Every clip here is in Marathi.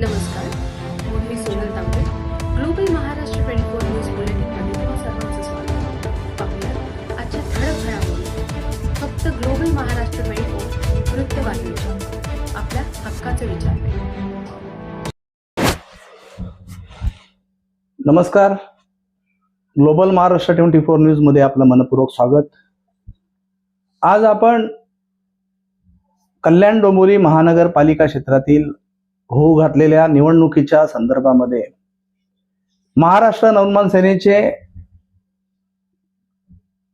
नमस्कार. मी Sonal Tambe. Global Maharashtra twenty four news बुलेटिनमध्ये तुम्हा सर्वांचं स्वागत पाहूया आजच्या ठळक घडामोडी. फक्त ग्लोबल महाराष्ट्र ट्वेंटी फोर वृत्तवाहिनीच्या. आपल्या हक्काचे विचार नमस्कार. ग्लोबल महाराष्ट्र ट्वेंटी फोर न्यूजमध्ये आपलं मनपूर्वक स्वागत. आज आपण कल्याण डोंबिवली महानगरपालिका क्षेत्रातील होऊ घातलेल्या निवडणुकीच्या संदर्भामध्ये महाराष्ट्र नवनिर्माण सेनेचे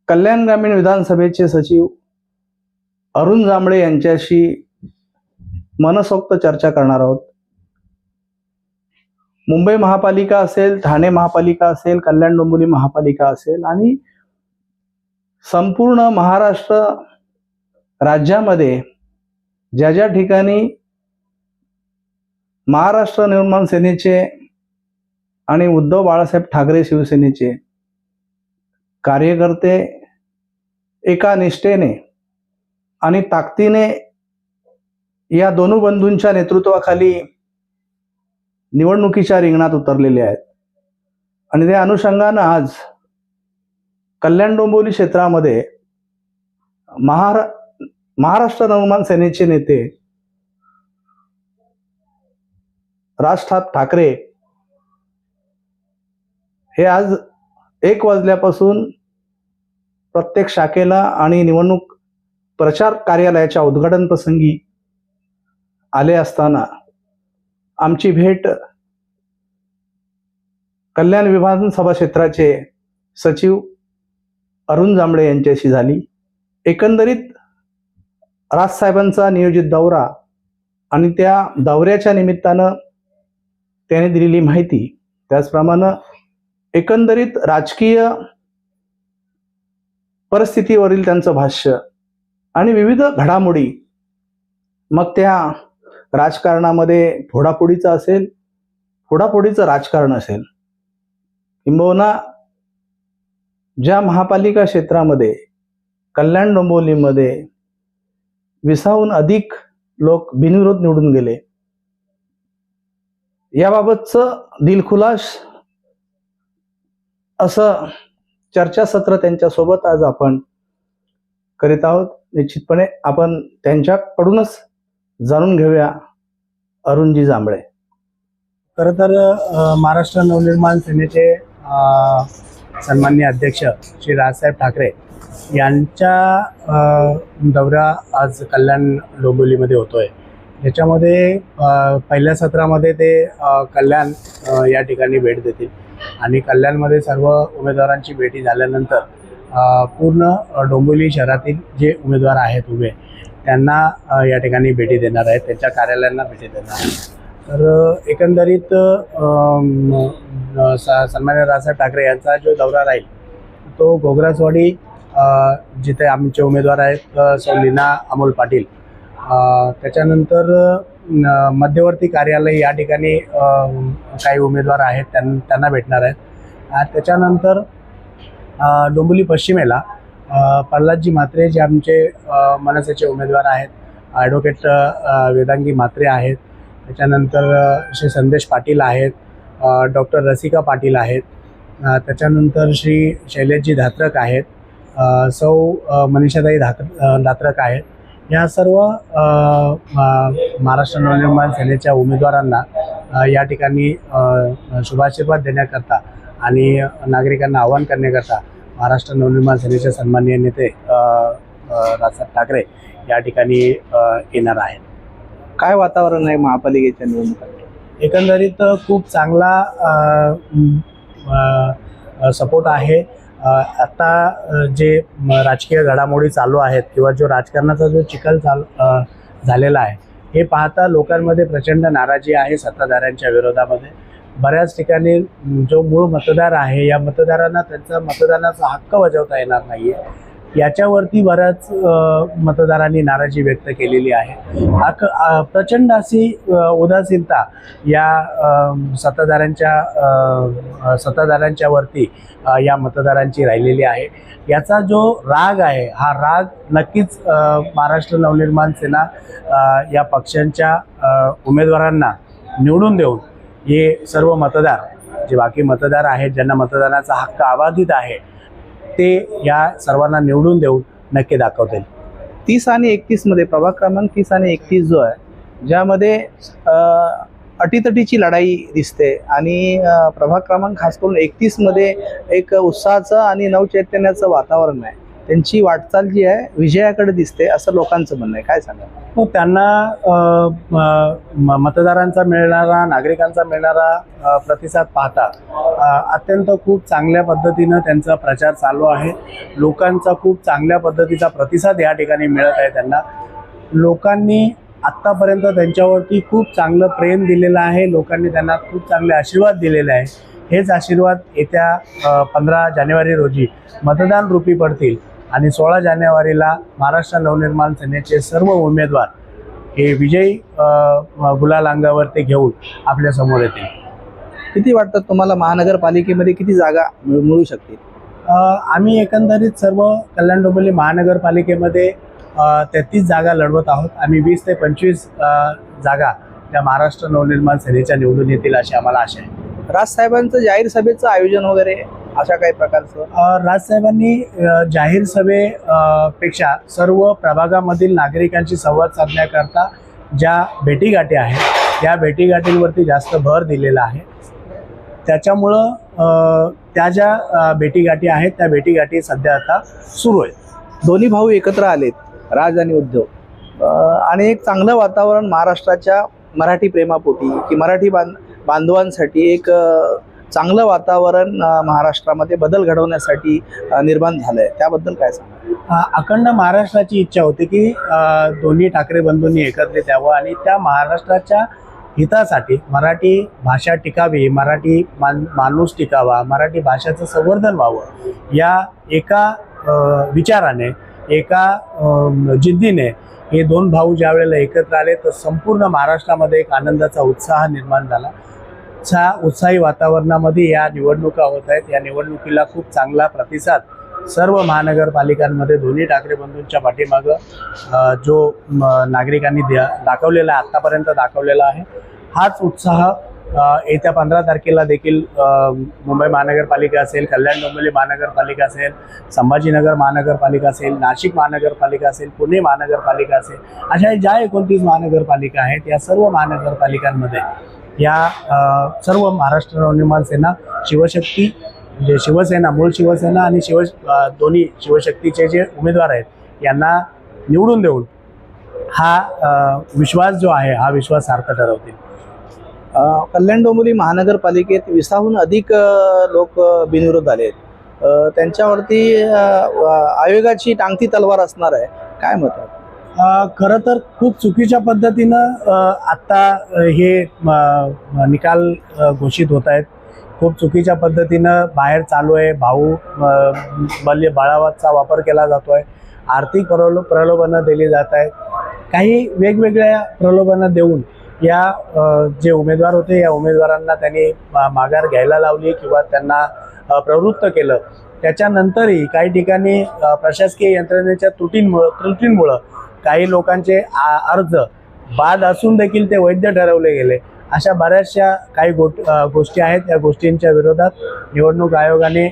कल्याण ग्रामीण विधानसभेचे सचिव अरुण जांभळे यांच्याशी मनसोक्त चर्चा करणार आहोत. मुंबई महापालिका असेल ठाणे महापालिका असेल कल्याण डोंबिवली महापालिका असेल आणि संपूर्ण महाराष्ट्र राज्यामध्ये ज्या ज्या ठिकाणी महाराष्ट्र निर्माण सेनेचे आणि उद्धव बाळासाहेब ठाकरे शिवसेनेचे कार्यकर्ते एका निष्ठेने आणि ताकदीने या दोन्ही बंधूंच्या नेतृत्वाखाली निवडणुकीच्या रिंगणात उतरलेले आहेत. आणि त्या अनुषंगानं आज कल्याण डोंबिवली क्षेत्रामध्ये महारा महाराष्ट्र नवमान सेनेचे नेते राज ठाकरे हे आज एक वाजल्यापासून प्रत्येक शाखेला आणि निवडणूक प्रचार कार्यालयाच्या उद्घाटन प्रसंगी आले असताना आमची भेट कल्याण विधानसभा क्षेत्राचे सचिव अरुण जांभळे यांच्याशी झाली. एकंदरीत राजसाहेबांचा नियोजित दौरा आणि त्या दौऱ्याच्या निमित्तानं त्याने दिलेली माहिती. त्याचप्रमाणे एकंदरीत राजकीय परिस्थितीवरील त्यांचं भाष्य आणि विविध घडामोडी. मग त्या राजकारणामध्ये फोडाफोडीचं असेल फोडाफोडीचं राजकारण असेल. किंबहुना ज्या महापालिका क्षेत्रामध्ये कल्याण डोंबिवलीमध्ये विसाहून अधिक लोक बिनविरोध निवडून गेले याबाबतचं दिलखुलास असं चर्चासत्र त्यांच्यासोबत आज आपण करीत आहोत. निश्चितपणे आपण त्यांच्याकडूनच जाणून घेऊया अरुणजी जांभळे. खरं तर महाराष्ट्र नवनिर्माण सेनेचे सन्मान्य अध्यक्ष श्री राजसाहेब ठाकरे यांच्या दौरा आज कल्याण डोंबिवलीमध्ये होतोय. याच्यामध्ये पहिल्या सत्रामध्ये ते कल्याण या ठिकाणी भेट देतील. आणि कल्याणमध्ये सर्व उमेदवारांची भेटी झाल्यानंतर पूर्ण डोंबिवली शहरातील जे उमेदवार आहेत उभे त्यांना या ठिकाणी भेटी देणार आहेत त्यांच्या कार्यालयांना भेटी देणार आहेत. तर एकंदरीत स- सन्मान्य राजसाहेब ठाकरे यांचा जो दौरा राहील तो घोगरासवाडी जिथे आमचे उमेदवार आहेत अ, सौ लीना अमोल पाटील त्याच्यानंतर मध्यवर्ती कार्यालय या ठिकाणी काही उमेदवार आहेत त्यां त्यांना भेटणार आहेत. त्याच्यानंतर डोंबिवली पश्चिमेला प्रल्हादजी म्हात्रे जे आमचे मनसेचे उमेदवार आहेत ॲडव्होकेट वेदांगी म्हात्रे आहेत. त्याच्यानंतर श्री संदेश पाटील आहेत डॉक्टर रसिका पाटील आहेत. त्याच्यानंतर श्री शैलेशजी धात्रक आहेत. सौ मनीषाताई धात्र धात्रक आहेत. या सर्व महाराष्ट्र नवनिर्माण सेनेच्या उमेदवारांना या ठिकाणी शुभाशीर्वाद देण्याकरता आणि नागरिकांना आवाहन करण्याकरता महाराष्ट्र नवनिर्माण सेनेचे सन्माननीय नेते राजसाहेब ठाकरे या ठिकाणी येणार आहेत. काय वातावरण आहे महापालिकेच्या निवडणुकीत? एकंदरीत खूप चांगला सपोर्ट आहे. आता जे राजकीय घडामोडी चालू आहेत किंवा जो राजकारणाचा जो चिखल चाल झालेला आहे हे पाहता लोकांमध्ये प्रचंड नाराजी आहे सत्ताधाऱ्यांच्या विरोधामध्ये. बऱ्याच ठिकाणी जो मूळ मतदार आहे या मतदारांना त्यांचा मतदानाचा हक्क बजावता येणार नाही आहे याच्यावरती बऱ्याच मतदारांनी नाराजी व्यक्त केलेली आहे. आक- प्रचंड अशी उदासीनता या सत्ताधाऱ्यांच्या सत्ताधाऱ्यांच्या वरती या मतदारांची राहिलेली आहे. याचा जो राग आहे हा राग नक्कीच महाराष्ट्र नवनिर्माण सेना या पक्षांच्या उमेदवारांना निवडून देऊन हे सर्व मतदार जे बाकी मतदार आहेत ज्यांना मतदानाचा हक्क अबाधित आहे ते या सर्वांना निवडून देऊन नक्की दाखवतील. तीस आणि एकतीसमध्ये प्रभाग क्रमांक तीस आणि एकतीस जो आहे ज्यामध्ये अटीतटीची लढाई दिसते आणि प्रभाग क्रमांक खास करून एकतीसमध्ये एक उत्साहाचं आणि नवचैतन्याचं वातावरण आहे. त्यांची वाटचाल जी आहे विजयाकडे दिसते असं लोकांचं म्हणणं आहे. काय सांगा हो, त्यांना म- मतदारांचा मिळणारा नागरिकांचा मिळणारा प्रतिसाद पाहता अत्यंत खूप चांगल्या पद्धतीनं त्यांचा प्रचार चालू आहे. लोकांचा खूप चांगल्या पद्धतीचा प्रतिसाद या ठिकाणी मिळत आहे त्यांना. लोकांनी आत्तापर्यंत त्यांच्यावरती खूप चांगलं प्रेम दिलेलं आहे. लोकांनी त्यांना खूप चांगले आशीर्वाद दिलेले आहे हेच आशीर्वाद येत्या पंधरा जानेवारी रोजी मतदान रूपी पडतील. आणि सोळा जानेवारीला महाराष्ट्र नवनिर्माण सेनेचे सर्व उमेदवार हे विजयी गुलाल अंगावरती घेऊन आपल्यासमोर येतील. किती वाटतं तुम्हाला महानगरपालिकेमध्ये किती जागा मिळ- शकतील? आम्ही एकंदरीत सर्व कल्याण डोंबिवली महानगरपालिकेमध्ये तेहतीस जागा लढवत आहोत. आम्ही वीस ते पंचवीस जागा त्या महाराष्ट्र नवनिर्माण सेनेच्या निवडून येतील अशी आम्हाला आशा आहे. राजसाहेबांचं जाहीर सभेचं आयोजन वगैरे अशा काही प्रकारचं? अ, राजसाहेबांनी जाहीर सभे पेक्षा सर्व प्रभागामधील नागरिकांशी संवाद साधण्याकरता ज्या भेटीगाठी आहेत या भेटीगाठींवरती जास्त भर दिलेला आहे. त्याच्यामुळं अ, त्या ज्या भेटीगाठी आहेत त्या भेटीगाठी सध्या आता सुरू आहेत. दोन्ही भाऊ एकत्र आलेत राज आणि उद्धव. आणि एक चांगलं वातावरण महाराष्ट्राच्या मराठी प्रेमापोटी की मराठी बांध बांधवांसाठी एक चांगलं वातावरण महाराष्ट्रामध्ये बदल घडवण्यासाठी निर्माण झालं आहे त्याबद्दल काय सांगा अखंड महाराष्ट्राची इच्छा होती की दोन्ही ठाकरे बंधूंनी एकत्रित यावं आणि त्या महाराष्ट्राच्या हितासाठी मराठी भाषा टिकावी मराठी मान माणूस टिकावा मराठी भाषेचं संवर्धन व्हावं या एका विचाराने एका जिद्दीने हे दोन भाऊ ज्या वेळेला एकत्र आले तर संपूर्ण महाराष्ट्रामध्ये एक आनंदाचा उत्साह निर्माण झाला. उत्साह उत्साही वातावरणामध्ये या निवडणुका होत आहेत. या निवडणुकीला खूप चांगला प्रतिसाद सर्व महानगरपालिकांमध्ये दोन्ही ठाकरे बंधूंच्या पाठीमागं जो नागरिकांनी द्या दाखवलेला आत्तापर्यंत दाखवलेला आहे. हाच उत्साह येत्या पंधरा तारखेला देखील मुंबई महानगरपालिका असेल कल्याण डोंबिवली महानगरपालिका असेल संभाजीनगर महानगरपालिका असेल नाशिक महानगरपालिका असेल पुणे महानगरपालिका असेल अशा ज्या एकोणतीस महानगरपालिका आहेत या सर्व महानगरपालिकांमध्ये या सर्व महाराष्ट्र नवनिर्माण सेना शिवशक्ती म्हणजे शिवसेना मूळ शिवसेना आणि शिव दोन्ही शिवशक्तीचे जे उमेदवार आहेत यांना निवडून देऊन हा विश्वास जो आहे हा विश्वास सार्थ ठरवतील. कल्याण डोंबिवली महानगरपालिकेत विसाहून अधिक लोक बिनविरोध आले आहेत. त्यांच्यावरती आयोगाची टांगती तलवार असणार आहे. काय मत आहे? खरं तर खूप चुकीच्या पद्धतीनं आत्ता हे निकाल घोषित होत आहेत. खूप चुकीच्या पद्धतीनं बाहेर चालू आहे. भाऊ बल्य बळावाचा वापर केला जातो आहे आर्थिक प्रलो प्रलोभनं दिली जात आहेत. काही वेगवेगळ्या प्रलोभनं देऊन या जे उमेदवार होते या उमेदवारांना त्यांनी मा- माघार घ्यायला लावली किंवा त्यांना प्रवृत्त केलं. त्याच्यानंतरही काही ठिकाणी प्रशासकीय यंत्रणेच्या त्रुटींमुळं त्रुटींमुळं काही लोकांचे आ- अर्ज बाद असून देखील ते वैध ठरवले गेले. अशा बऱ्याचशा काही गोट गोष्टी आहेत. या गोष्टींच्या विरोधात निवडणूक आयोगाने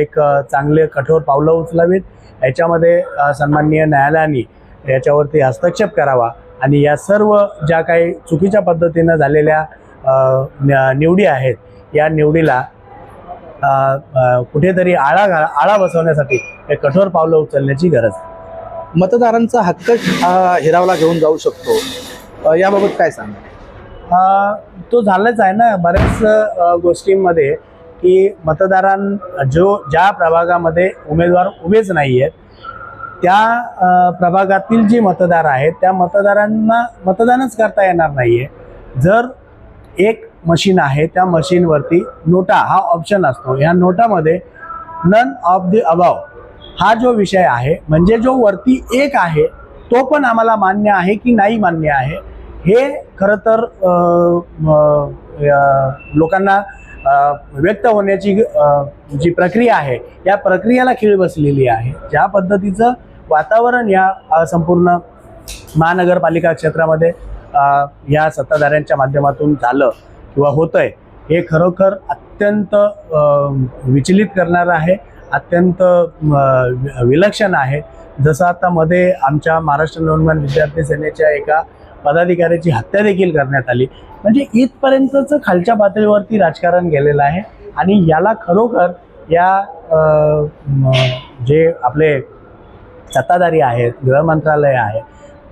एक चांगले कठोर पावलं उचलावीत. याच्यामध्ये सन्माननीय न्यायालयाने याच्यावरती हस्तक्षेप करावा आणि या सर्व ज्या काही चुकीच्या पद्धतीनं झालेल्या न- निवडी आहेत या निवडीला कुठेतरी आळा घा आळा बसवण्यासाठी एक कठोर पावलं उचलण्याची गरज आहे. मतदारांचा हक्क हिरावला घेऊन जाऊ शकतो. याबाबत काय सांगा तो झालाच आहे ना बऱ्याच गोष्टींमध्ये की मतदारां जो ज्या प्रभागामध्ये उमेदवार उभेच नाही आहेत त्या प्रभागातील जी मतदार आहेत त्या मतदारांना मतदानच करता येणार नाही आहे जर एक मशीन आहे त्या मशीनवरती नोटा हा ऑप्शन असतो. ह्या नोटामध्ये नन ऑफ द अबाव हा जो विषय आहे म्हणजे जो वरती एक आहे तो पण आम्हाला मान्य आहे की नाही मान्य आहे? हे खरं तर लोकांना व्यक्त होण्याची जी प्रक्रिया आहे या प्रक्रियेला खीळ बसलेली आहे. ज्या पद्धतीचं वातावरण या संपूर्ण महानगरपालिका क्षेत्रामध्ये या सत्ताधाऱ्यांच्या माध्यमातून झालं किंवा होतंय हे खरोखर अत्यंत विचलित करणारं आहे. अत्यंत विलक्षण आहे. जसं आता मध्ये आमच्या महाराष्ट्र नवनिर्माण विद्यार्थी सेनेच्या एका पदाधिकाऱ्याची हत्या देखील करण्यात आली. म्हणजे इथपर्यंतचं खालच्या पातळीवरती राजकारण गेलेलं आहे आणि याला खरोखर या जे आपले सत्ताधारी आहेत गृह मंत्रालय आहे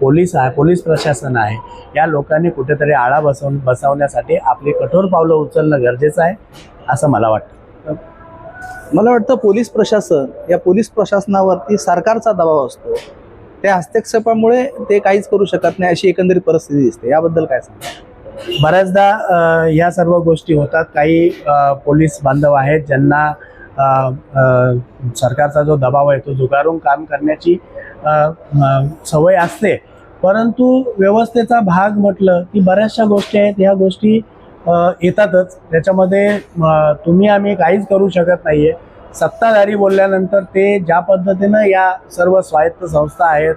पोलीस आहे पोलीस प्रशासन आहे या लोकांनी कुठेतरी आळा बसवून बसवण्यासाठी आपली कठोर पावलं उचलणं गरजेचं आहे असं मला वाटतं. मला वाटतं पोलीस प्रशासन या पोलीस प्रशासनावरती सरकारचा दबाव असतो. त्या हस्तक्षेपामुळे ते काहीच करू शकत नाही अशी एकंदरीत परिस्थिती दिसते. याबद्दल काय सांगा बऱ्याचदा या सर्व गोष्टी होतात. काही पोलीस बांधव आहेत ज्यांना सरकारचा जो दबाव आहे तो जुगारून काम करण्याची सवय असते. परंतु व्यवस्थेचा भाग म्हटलं की बऱ्याचशा गोष्टी आहेत. ह्या गोष्टी येतातच. त्याच्यामध्ये तुम्ही आम्ही काहीच करू शकत नाही आहे सत्ताधारी बोलल्यानंतर ते ज्या पद्धतीनं या सर्व स्वायत्त संस्था आहेत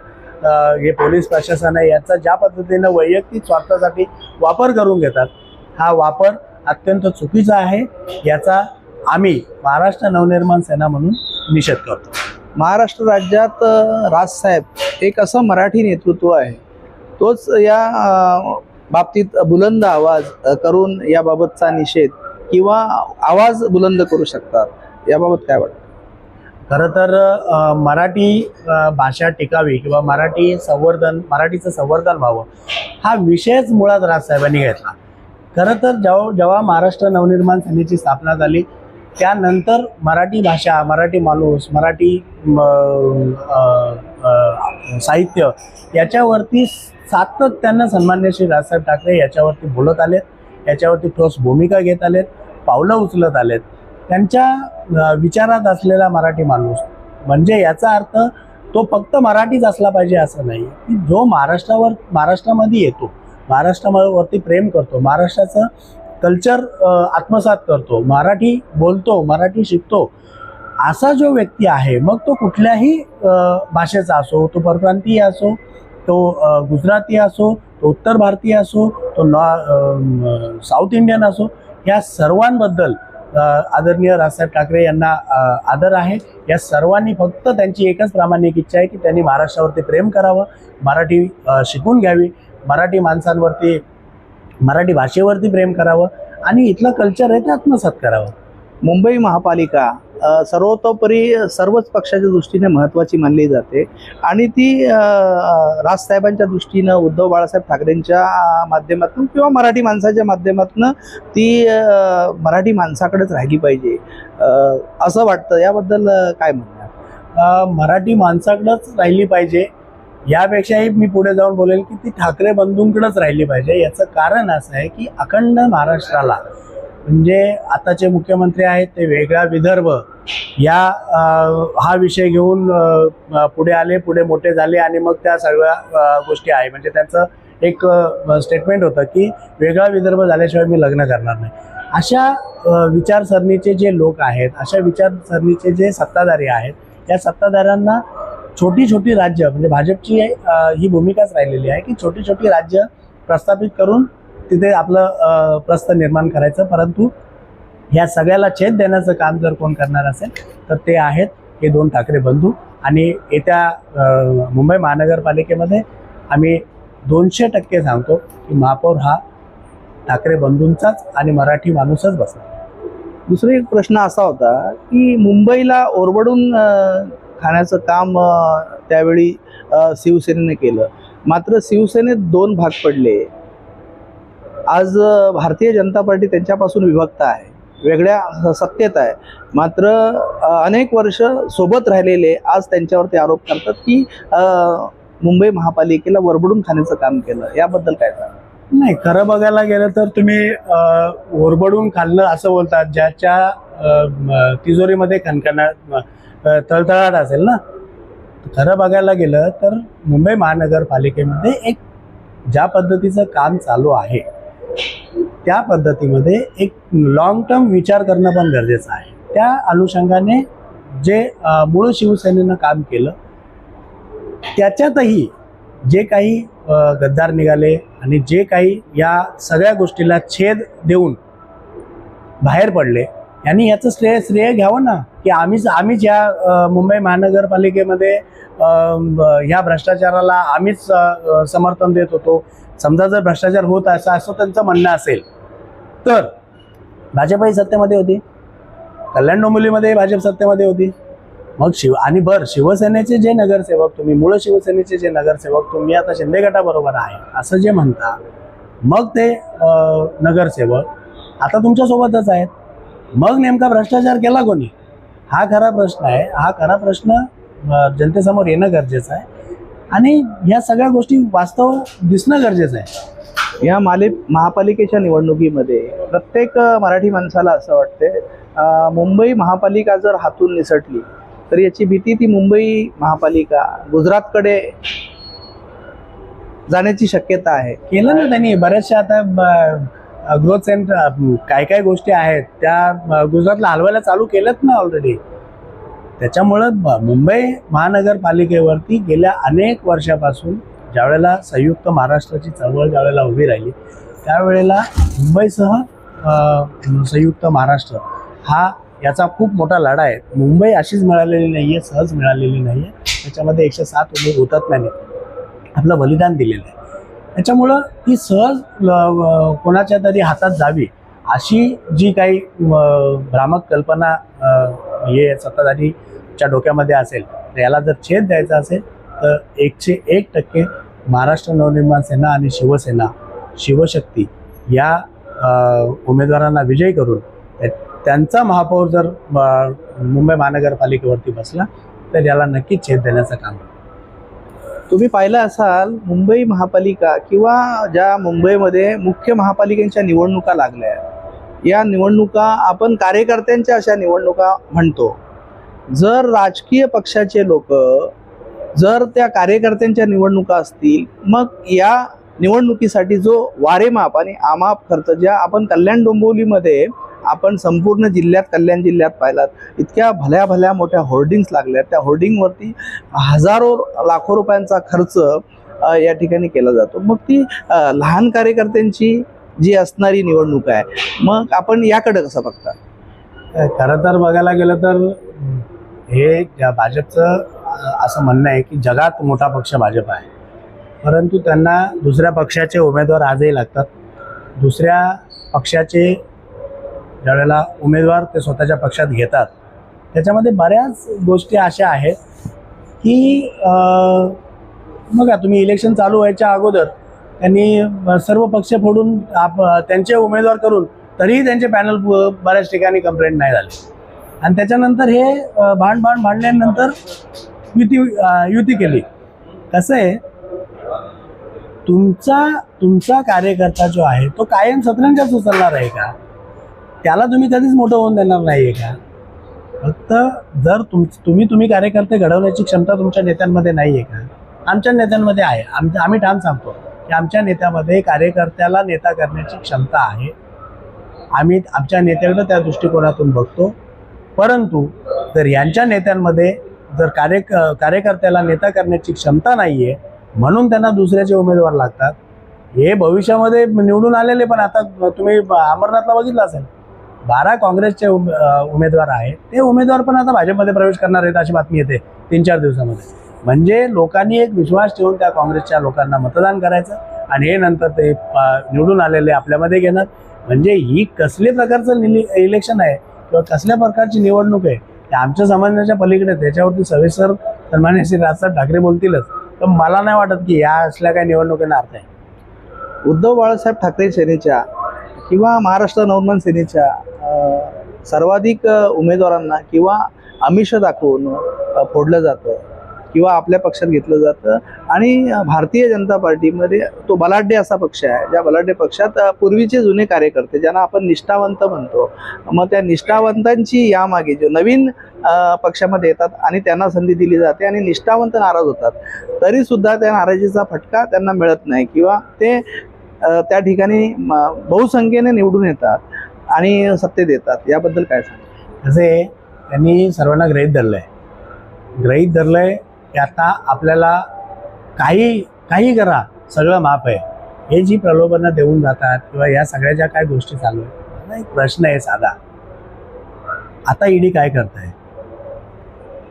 हे पोलीस प्रशासन आहे याचा ज्या पद्धतीनं वैयक्तिक स्वार्थासाठी वापर करून घेतात हा वापर अत्यंत चुकीचा आहे. याचा आम्ही महाराष्ट्र नवनिर्माण सेना म्हणून निषेध करतो. महाराष्ट्र राज्यात राजसाहेब एक असं मराठी नेतृत्व आहे. तोच या बाबतीत बुलंद आवाज करून याबाबतचा निषेध किंवा आवाज बुलंद करू शकतात याबाबत काय वाटतं? खरं तर मराठी भाषा टिकावी किंवा मराठी संवर्धन मराठीचं संवर्धन व्हावं हा विषयच मुळात राजसाहेबांनी घेतला. खरं तर जेव्हा जेव्हा महाराष्ट्र नवनिर्माण सेनेची स्थापना झाली त्यानंतर मराठी भाषा मराठी माणूस मराठी साहित्य याच्यावरती सातत्यानं सन्मान्य श्री राजसाहेब ठाकरे याच्यावरती बोलत आलेत. याच्यावरती ठोस भूमिका घेत आलेत पावलं उचलत आलेत. त्यांच्या विचारात असलेला मराठी माणूस म्हणजे याचा अर्थ तो फक्त मराठीच असला पाहिजे असं नाही. की जो महाराष्ट्रावर महाराष्ट्रामध्ये येतो महाराष्ट्रावरती प्रेम करतो महाराष्ट्राचं कल्चर आत्मसात करतो मराठी बोलतो मराठी शिकतो असा जो व्यक्ती आहे मग तो कुठल्याही भाषेचा असो तो परप्रांतीय असो तो गुजराती असो तो उत्तर भारतीय असो तो नॉ साऊथ इंडियन असो या सर्वांबद्दल आदरणीय राजसाहेब ठाकरे यांना आदर आहे. या सर्वांनी फक्त त्यांची एकच प्रामाणिक इच्छा आहे की त्यांनी महाराष्ट्रावरती प्रेम करावं मराठी शिकून घ्यावी मराठी माणसांवरती मराठी भाषेवरती प्रेम करावं आणि इथलं कल्चर आहे ते आत्मसात करावं. मुंबई महापालिका सर्वतोपरी सर्वच पक्षाच्या दृष्टीने महत्त्वाची मानली जाते. आणि ती राजसाहेबांच्या दृष्टीनं उद्धव बाळासाहेब ठाकरेंच्या माध्यमातून किंवा मराठी माणसाच्या माध्यमातून ती मराठी माणसाकडेच राहिली पाहिजे. असं वाटतं. याबद्दल काय म्हणणार? मराठी माणसाकडंच राहिली पाहिजे. यापेक्षाही मी पुढे जाऊन बोलेल की ती ठाकरे बंधूंकडेच राहिली पाहिजे. याचं कारण असं आहे की अखंड महाराष्ट्राला म्हणजे आताचे मुख्यमंत्री आहेत ते वेगळा विदर्भ. या हा विषय घेऊन पुढे आले पुढे मोठे झाले आणि मग त्या सगळ्या गोष्टी आहे. म्हणजे त्यांचं एक स्टेटमेंट होतं की वेगळा विदर्भ झाल्याशिवाय मी लग्न करणार नाही. अशा विचारसरणीचे जे लोक आहेत अशा विचारसरणीचे जे सत्ताधारी आहेत या सत्ताधाऱ्यांना छोटी छोटी राज्य म्हणजे भाजपची ही भूमिकाच राहिलेली आहे की छोटी छोटी राज्य प्रस्थापित करून तिथे आपलं प्रस्थ निर्माण करायचं. परंतु ह्या सगळ्याला छेद देण्याचं काम जर कोण करणार असेल तर ते आहेत हे दोन ठाकरे बंधू. आणि येत्या मुंबई महानगरपालिकेमध्ये आम्ही दोनशे टक्के सांगतो की महापौर हा ठाकरे बंधूंचाच आणि मराठी माणूसच बसला दुसरा एक प्रश्न असा होता की मुंबईला ओरबडून खाण्याचं काम त्यावेळी शिवसेनेने केलं. मात्र शिवसेनेत दोन भाग पडले. आज भारतीय जनता पार्टी त्यांच्यापासून विभक्त आहे. वेगळ्या सत्तेत आहे. मात्र अनेक वर्ष सोबत राहिलेले आज त्यांच्यावरती आरोप करतात की मुंबई महापालिकेला वरबडून खाण्याचं काम केलं. याबद्दल काय नाही खरं बघायला गेलं तर तुम्ही वरबडून ओरबडून खाल्लं असं बोलतात ज्याच्या तिजोरीमध्ये खणखणा तळतळाट असेल ना? खरं बघायला गेलं तर मुंबई महानगरपालिकेमध्ये एक ज्या पद्धतीचं काम चालू आहे त्या पद्धतीमध्ये एक लॉंग टर्म विचार करणं पण गरजेचं आहे. त्या अनुषंगाने जे मूळ शिवसेनेनं काम केलं त्याच्यातही जे काही गद्दार निघाले आणि जे काही या सगळ्या गोष्टीला छेद देऊन बाहेर पडले यांनी याचं श्रेय श्रेय घ्यावं ना? की आम्हीच आम्हीच या मुंबई महानगरपालिकेमध्ये ह्या भ्रष्टाचाराला आम्हीच समर्थन देत होतो. समजा जर भ्रष्टाचार होत असं असं त्यांचं म्हणणं असेल तर भाजपही सत्तेमध्ये होती. कल्याण डोंबिवलीमध्ये भाजप सत्तेमध्ये होती. मग शिव आणि बर शिवसेनेचे जे नगरसेवक तुम्ही मूळ शिवसेनेचे जे नगरसेवक तुम्ही आता शिंदे गटाबरोबर आहे असं जे म्हणता मग ते नगरसेवक आता तुमच्यासोबतच आहेत. मग नेमका भ्रष्टाचार केला कोणी? हा खरा प्रश्न आहे. हा खरा प्रश्न जनतेसमोर येणं गरजेचं आहे. आणि ह्या सगळ्या गोष्टी वास्तव दिसणं गरजेचं आहे. या माले महापालिकेच्या निवडणुकीमध्ये प्रत्येक मराठी माणसाला असं वाटते मुंबई महापालिका जर हातून निसटली तर याची भीती ती मुंबई महापालिका गुजरातकडे जाण्याची शक्यता आहे. केलं ना त्यांनी बऱ्याचशा आता ग्रोथ सेंटर काय काय गोष्टी आहेत त्या गुजरातला हलवायला चालू केल्यात ना ऑलरेडी त्याच्यामुळं मुंबई महानगरपालिकेवरती गेल्या अनेक वर्षापासून ज्यावेळेला संयुक्त महाराष्ट्राची चळवळ ज्यावेळेला उभी राहिली त्यावेळेला मुंबईसह संयुक्त महाराष्ट्र हा याचा खूप मोठा लढा आहे. मुंबई अशीच मिळालेली नाही आहे सहज मिळालेली नाही आहे त्याच्यामध्ये एकशे सात उमेद हुतात्म्याने आपलं बलिदान दिलेलं आहे. त्याच्यामुळं ती सहज ल- कोणाच्या तरी हातात जावी अशी जी काही भ्रामक कल्पना हे सत्ताधारीच्या डोक्यामध्ये असेल तर याला जर छेद द्यायचा असेल तर एकशे एक टक्के महाराष्ट्र नवनिर्माण सेना आणि शिवसेना शिवशक्ती या उमेदवारांना विजयी करून त्यांचा महापौर जर मुंबई महानगरपालिकेवरती बसला तर याला नक्कीच छेद देण्याचं काम तुम्ही पाहिलं असाल मुंबई महापालिका किंवा ज्या मुंबईमध्ये मुख्य महापालिकेच्या निवडणुका लागल्या आहेत, या निवडणुका आपण कार्यकर्त्यांच्या अशा निवडणुका म्हणतो. जर राजकीय पक्षाचे लोक जर त्या कार्यकर्त्यांच्या निवडणुका असतील मग या निवडणुकीसाठी जो वारेमाप आणि आमाप खर्च ज्या आपण कल्याण डोंबिवलीमध्ये आपण संपूर्ण जिल्ह्यात कल्याण जिल्ह्यात पाहिलात इतक्या भल्या भल्या मोठ्या होर्डिंग्स लागल्या त्या होर्डिंगवरती हजारो लाखो रुपयांचा खर्च या ठिकाणी केला जातो. मग ती लहान कार्यकर्त्यांची जी असणारी निवडणूक आहे मग आपण याकडे कसं बघता? खरं तर बघायला गेलं तर हे ज्या भाजपचं असं म्हणणं आहे की जगात मोठा पक्ष भाजप आहे. परंतु त्यांना दुसऱ्या पक्षाचे उमेदवार आजही लागतात. दुसऱ्या पक्षाचे ज्यावेळेला उमेदवार ते स्वतःच्या पक्षात घेतात. त्याच्यामध्ये बऱ्याच गोष्टी अशा आहेत की बघा तुम्ही इलेक्शन चालू व्हायच्या अगोदर त्यांनी सर्व पक्ष फोडून आप त्यांचे उमेदवार करून तरीही त्यांचे पॅनल बऱ्याच ठिकाणी कंप्लेंट नाही झाले. आणि त्याच्यानंतर हे भांड भांड भांडल्यानंतर युती युती केली. कसं आहे तुमचा तुमचा कार्यकर्ता जो आहे तो कायम सतरंजाच उचलणार आहे का? त्याला तुम्ही कधीच मोठं होऊन देणार नाही आहे का? फक्त जर तुम तुम्ही तुम्ही कार्यकर्ते घडवण्याची क्षमता तुमच्या नेत्यांमध्ये नाही आहे का? आमच्या नेत्यांमध्ये आहे. आमच्या आम्ही ठाम सांगतो की आमच्या नेत्यामध्ये कार्यकर्त्याला नेता करण्याची क्षमता आहे. आम्ही आमच्या नेत्याकडं त्या दृष्टिकोनातून बघतो. परंतु जर यांच्या नेत्यांमध्ये जर कार्य कार्यकर्त्याला नेता करण्याची क्षमता नाही आहे म्हणून त्यांना दुसऱ्याचे उमेदवार लागतात. हे भविष्यामध्ये निवडून आलेले पण आता तुम्ही अमरनाथला बघितलं असेल. बारा काँग्रेसचे उम- उमेदवार आहेत. ते उमेदवार पण आता भाजपमध्ये प्रवेश करणार आहेत अशी बातमी येते तीन चार दिवसामध्ये. म्हणजे लोकांनी एक विश्वास ठेवून त्या काँग्रेसच्या लोकांना मतदान करायचं आणि हे नंतर ते निवडून आलेले आपल्यामध्ये घेणार. म्हणजे ही कसल्या प्रकारचं इलेक्शन आहे किंवा कसल्या प्रकारची निवडणूक आहे आमच्या समाजाच्या पलीकडे त्याच्यावरती सविस्तर सन्मान्य श्री राजसाहेब ठाकरे बोलतीलच. तर मला नाही वाटत की या असल्या काही निवडणुकींना अर्थ आहे. उद्धव बाळासाहेब ठाकरे सेनेच्या किंवा महाराष्ट्र नवनिर्माण सेनेच्या सर्वाधिक उमेदवारांना किंवा आमिष दाखवून फोडलं जातं. किंवा आपल्या पक्षात घेतलं जातं. आणि भारतीय जनता पार्टीमध्ये तो बलाढ्य असा पक्ष आहे ज्या बलाढ्य पक्षात पूर्वीचे जुने कार्यकर्ते ज्यांना आपण निष्ठावंत म्हणतो मग त्या निष्ठावंतांची यामागे जो नवीन पक्षामध्ये येतात आणि त्यांना संधी दिली जाते आणि निष्ठावंत नाराज होतात. तरीसुद्धा त्या नाराजीचा फटका त्यांना मिळत नाही किंवा ते त्या ठिकाणी म, बहुसंख्येने निवडून येतात आणि सत्तेत येतात याबद्दल काय सांग असे त्यांनी सर्वांना ग्रहीत धरलं आहे ग्रहीत धरलं आहे की आता आपल्याला काही काही करा सगळं माफ आहे. हे जी प्रलोभनं देऊन जातात किंवा या सगळ्या ज्या काय गोष्टी चालू आहेत मला एक प्रश्न आहे साधा. आता ईडी काय करताय?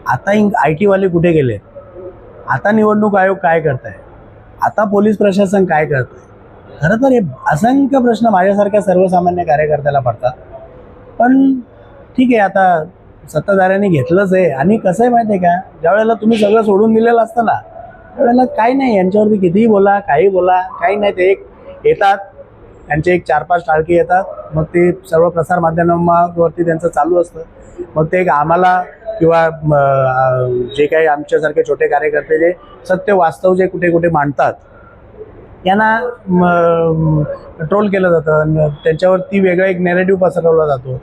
आता आय टीवाले कुठे गेले? आता निवडणूक आयोग काय करताय? आता पोलीस प्रशासन काय करतंय? खरं तर हे असंख्य प्रश्न माझ्यासारख्या सर्वसामान्य कार्यकर्त्याला पडतात. पण ठीक आहे आता सत्ताधाऱ्यांनी घेतलंच आहे. आणि कसं आहे माहिती आहे का? ज्यावेळेला तुम्ही सगळं सोडून दिलेलं असतं ना त्यावेळेला काही नाही. यांच्यावरती कितीही बोला काही बोला काही नाही. ते एक येतात. त्यांचे एक चार पाच टाळके येतात. मग ते सर्व प्रसार माध्यमावरती त्यांचं चालू असतं. मग ते एक आम्हाला किंवा जे काही आमच्यासारखे छोटे कार्यकर्ते जे सत्य वास्तव जे कुठे कुठे मांडतात यांना ट्रोल केलं जातं. त्यांच्यावरती वेगळा एक नेरेटिव्ह पसरवला जातो.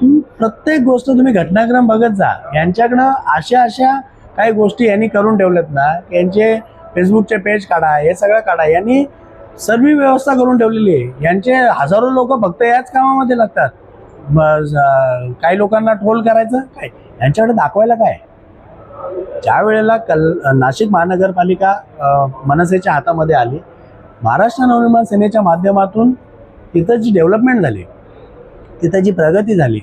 तुम्ही प्रत्येक गोष्ट तुम्ही घटनाक्रम बघत जा. यांच्याकडं अशा अशा काही गोष्टी यांनी करून ठेवल्यात ना की यांचे फेसबुकचे पेज काढा हे सगळं काढा. यांनी सर्व व्यवस्था करून ठेवलेली आहे. यांचे हजारो लोक फक्त याच कामामध्ये लागतात. काही लोकांना ट्रोल करायचं? काय? यांच्याकडे दाखवायला काय? ज्या वेळेला कल नाशिक महानगरपालिका मनसेच्या हातामध्ये आली महाराष्ट्र नवनिर्माण सेनेच्या माध्यमातून तिथं जी डेव्हलपमेंट झाली तिथं जी प्रगती झाली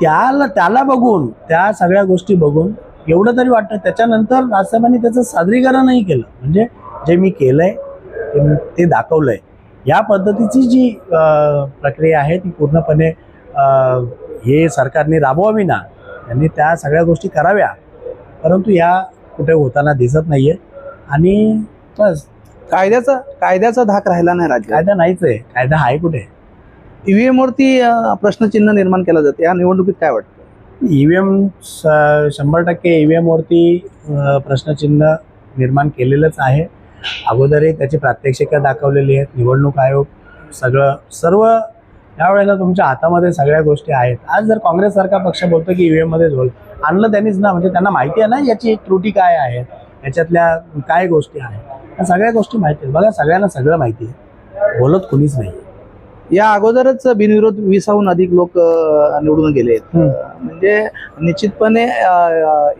त्याला त्याला बघून त्या सगळ्या गोष्टी बघून एवढं तरी वाटतं. त्याच्यानंतर राजसाहेबांनी त्याचं सादरीकरणही केलं. म्हणजे जे मी केलंय ते दाखवलंय. या पद्धतीची जी प्रक्रिया आहे ती पूर्णपणे हे सरकारने राबवावी ना त्यांनी त्या सगळ्या गोष्टी कराव्या. परंतु या कुठे होताना दिसत नाहीये. आणि बस. कायद्याचा कायद्याचा धाक राहिला नाही राज्यात. कायदा नाहीच आहे. कायदा आहे कुठे? ईव्हीएमवरती प्रश्नचिन्ह निर्माण केलं जाते. या निवडणुकीत काय वाटतं? ईव्हीएम शंभर टक्के ईव्हीएमवरती प्रश्नचिन्ह निर्माण केलेलंच आहे. अगोदरही त्याची प्रात्यक्षिका दाखवलेली आहेत. निवडणूक आयोग सगळं सर्व त्यावेळेला तुमच्या हातामध्ये सगळ्या गोष्टी आहेत. आज जर काँग्रेससारखा पक्ष बोलतो की ईव्हीएममध्ये झोल आणलं त्यांनीच ना. म्हणजे त्यांना माहिती आहे ना याची त्रुटी काय आहे? याच्यातल्या काय गोष्टी आहेत? या सगळ्या गोष्टी माहिती आहेत. बघा सगळ्यांना सगळं माहिती आहे. बोलत कुणीच नाही. या अगोदरच बिनविरोध वीसाहून अधिक लोक निवडून गेले. म्हणजे निश्चितपणे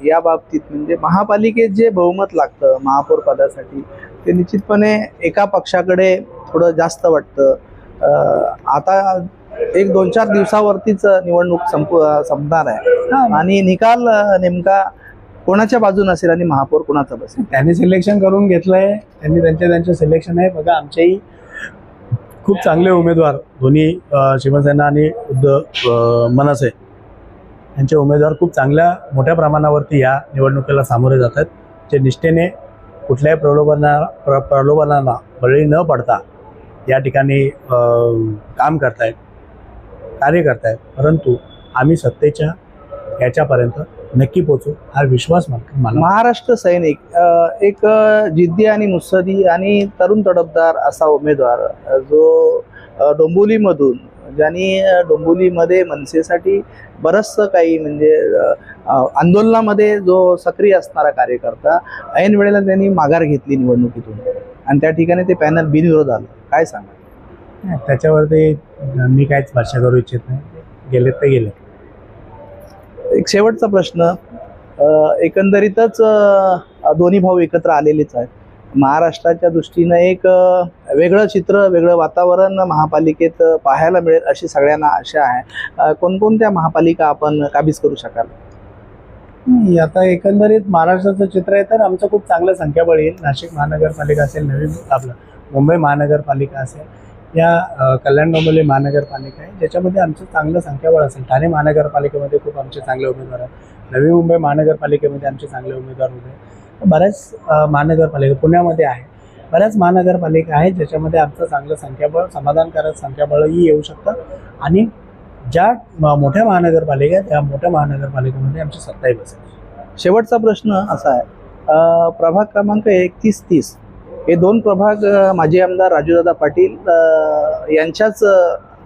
या बाबतीत म्हणजे महापालिकेत जे बहुमत लागतं महापौर पदासाठी ते निश्चितपणे एका पक्षाकडे थोडं जास्त वाटतं. आता एक दोन चार दिवसावरतीच निवडणूक संप संपणार आहे. आणि निकाल नेमका कोणाच्या बाजून असेल आणि महापौर कोणाचा बसेल? त्यांनी सिलेक्शन करून घेतलंय. त्यांनी त्यांचे त्यांचे सिलेक्शन आहे. बघा आमचेही खूप चांगले उमेदवार दोन्ही शिवसेना आणि उद्धव मनसे. यांचे उमेदवार खूप चांगल्या मोठ्या प्रमाणावरती या निवडणुकीला सामोरे जात आहेत जे निष्ठेने कुठल्याही प्रलोभना प्र प्रलोभनाला बळी न पडता या ठिकाणी काम करतायत कार्य करतायत. परंतु आम्ही सत्तेच्या याच्यापर्यंत नक्की पोचू हा विश्वास मला. महाराष्ट्र सैनिक एक जिद्दी आणि मुत्सदी आणि तरुण तडफदार असा उमेदवार जो अ, डोंबिवलीमधून ज्यांनी अ, डोंबिवलीमध्ये मनसेसाठी बरंचसं काही म्हणजे आंदोलनामध्ये जो सक्रिय असणारा कार्यकर्ता ऐन वेळेला त्यांनी माघार घेतली निवडणुकीतून. आणि त्या ठिकाणी ते पॅनल बिनविरोध आलं. काय सांगा त्याच्यावरती मी काहीच भाषा करू इच्छित नाही. गेलेत ते गेले एक शेवटचा प्रश्न एकंदरीतच दोन्ही भाऊ एकत्र आलेलेच आहेत. महाराष्ट्राच्या दृष्टीनं एक वेगळं चित्र वेगळं वातावरण महापालिकेत पाहायला मिळेल अशी सगळ्यांना आशा आहे. कोणकोणत्या महापालिका आपण काबीज करू शकाल? आता एकंदरीत महाराष्ट्राचं चित्र आहे तर आमचं खूप चांगलं संख्याबळ येईल. नाशिक महानगरपालिका असेल नवी आपलं मुंबई महानगरपालिका असेल. या कल्याण डोंबिवली महानगरपालिका आहे ज्याच्यामध्ये आमचं चांगलं संख्याबळ असेल. ठाणे महानगरपालिकेमध्ये खूप आमचे चांगले उमेदवार आहेत. नवी मुंबई महानगरपालिकेमध्ये आमचे चांगले उमेदवार होते बऱ्याच महानगरपालिका पुण्यामध्ये आहे. बऱ्याच महानगरपालिका आहेत ज्याच्यामध्ये आमचं चांगलं संख्याबळ समाधानकारक संख्याबळही येऊ शकतं. आणि ज्या मोठ्या महानगरपालिका आहेत त्या मोठ्या महानगरपालिकेमध्ये आमची सत्ताही बसेल. शेवटचा प्रश्न असा आहे. प्रभाग क्रमांक एकतीस तीस. हे दोन प्रभाग माजी आमदार राजूदादा पाटील यांच्याच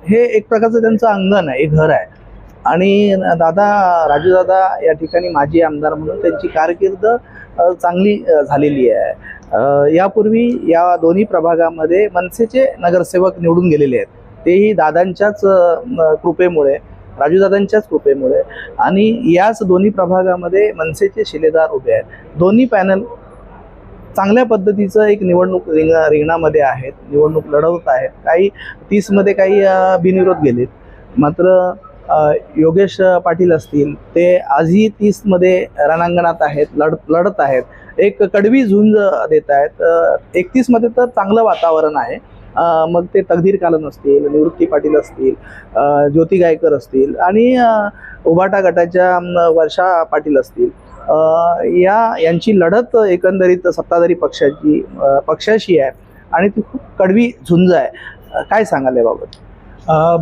हे एक प्रकारचं त्यांचं अंगण आहे घर आहे. आणि दादा राजूदादा या ठिकाणी माजी आमदार म्हणून त्यांची कारकीर्द चांगली झालेली आहे. यापूर्वी या दोन्ही प्रभागामध्ये मनसेचे नगरसेवक निवडून गेलेले आहेत. तेही दादांच्याच कृपेमुळे राजूदादांच्याच कृपेमुळे. आणि याच दोन्ही प्रभागामध्ये मनसेचे शिलेदार उभे आहेत. दोन्ही पॅनल चांगल्या पद्धतीचं एक निवडणूक रिंग रिंगणामध्ये आहेत निवडणूक लढवत आहेत. काही तीसमध्ये काही बिनविरोध गेलेत. मात्र योगेश पाटील असतील ते आजही तीसमध्ये रणांगणात आहेत लढ लढत आहेत. एक कडवी झुंज देत आहेत. एकतीसमध्ये तर चांगलं वातावरण आहे. मग ते तकदीर कालन असतील निवृत्ती पाटील असतील ज्योती गायकर असतील आणि उभाटा गटाच्या वर्षा पाटील असतील. या यांची लढत एकंदरीत सत्ताधारी पक्षाची पक्षाशी आहे आणि ती खूप कडवी झुंज आहे. काय सांगाल याबाबत?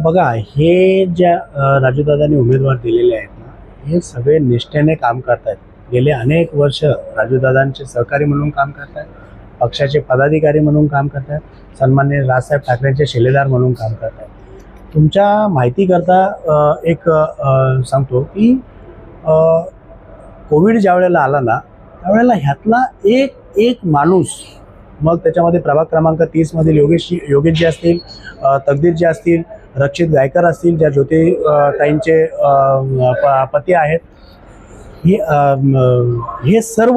बघा हे ज्या राजूदादांनी उमेदवार दिलेले आहेत ना हे सगळे निष्ठेने काम करतायत. गेले अनेक वर्ष राजूदादांचे सहकारी म्हणून काम करतायत पक्षाचे पदाधिकारी म्हणून काम करतायत सन्मान्य राजसाहेब ठाकरेंचे शिलेदार म्हणून काम करतायत. तुमच्या माहितीकरता एक सांगतो की कोविड ज्या वेळेला आला ना त्यावेळेला ह्यातला एक एक माणूस मग त्याच्यामध्ये प्रभाग क्रमांक तीसमधील योगेश योगेशजी असतील अ, तकदीरजी असतील रक्षित गायकर असतील ज्या ज्योती ताईंचे प- पती आहेत हे हे सर्व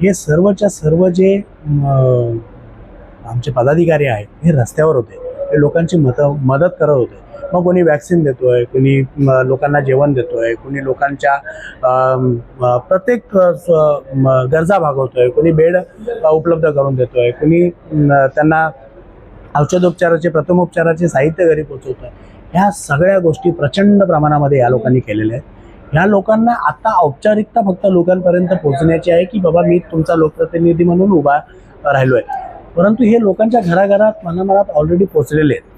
हे सर्वच्या सर्व जे आमचे पदाधिकारी आहेत हे रस्त्यावर होते. हे लोकांची मत मदत करत होते. मग कोणी वॅक्सिन आहे कोणी लोकांना जेवण देतो आहे कोणी लोकांच्या प्रत्येक गरजा स- म, गरजा कोणी बेड उपलब्ध करून देतोय कोणी त्यांना औषधोपचाराचे प्रथमोपचाराचे साहित्य घरी पोचवतोय. ह्या सगळ्या गोष्टी प्रचंड प्रमाणामध्ये या लोकांनी केलेल्या आहेत. ह्या लोकांना आता औपचारिकता फक्त लोकांपर्यंत पोहोचण्याची आहे की बाबा मी तुमचा लोकप्रतिनिधी म्हणून उभा राहिलो आहे परंतु हे लोकांच्या घराघरात मनामनात ऑलरेडी पोहोचलेले आहेत.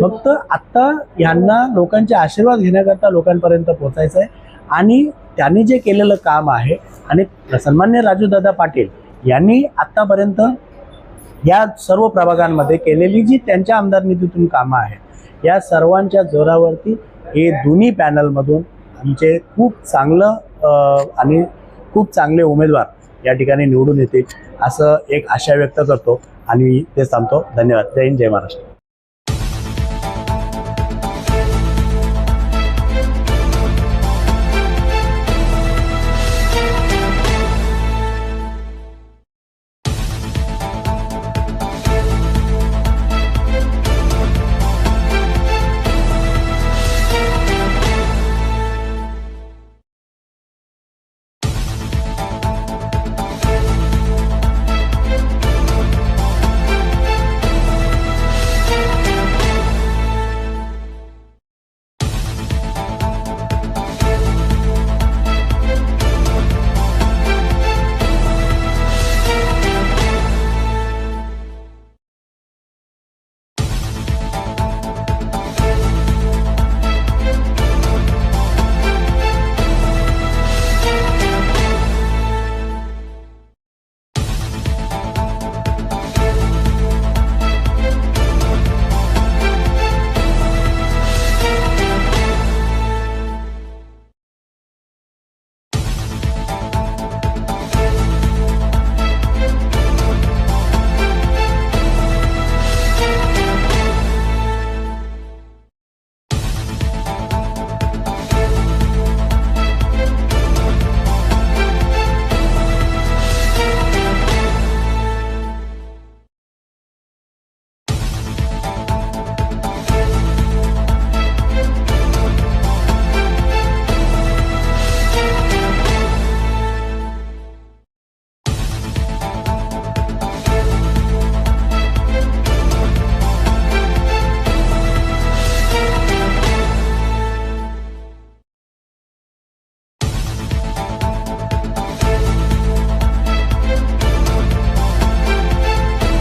फक्त आत्ता यांना लोकांचे आशीर्वाद घेण्याकरता लोकांपर्यंत पोहोचायचं आहे आणि त्यांनी जे केलेलं काम आहे आणि सन्मान्य राजूदादा पाटील यांनी आत्तापर्यंत या सर्व प्रभागांमध्ये केलेली जी त्यांच्या आमदार निधीतून कामं आहेत या सर्वांच्या जोरावरती हे दोन्ही पॅनलमधून आमचे खूप चांगलं आणि खूप चांगले उमेदवार या ठिकाणी निवडून येतील असं एक आशा व्यक्त करतो. आणि ते सांगतो. धन्यवाद. जय हिंद जय महाराष्ट्र.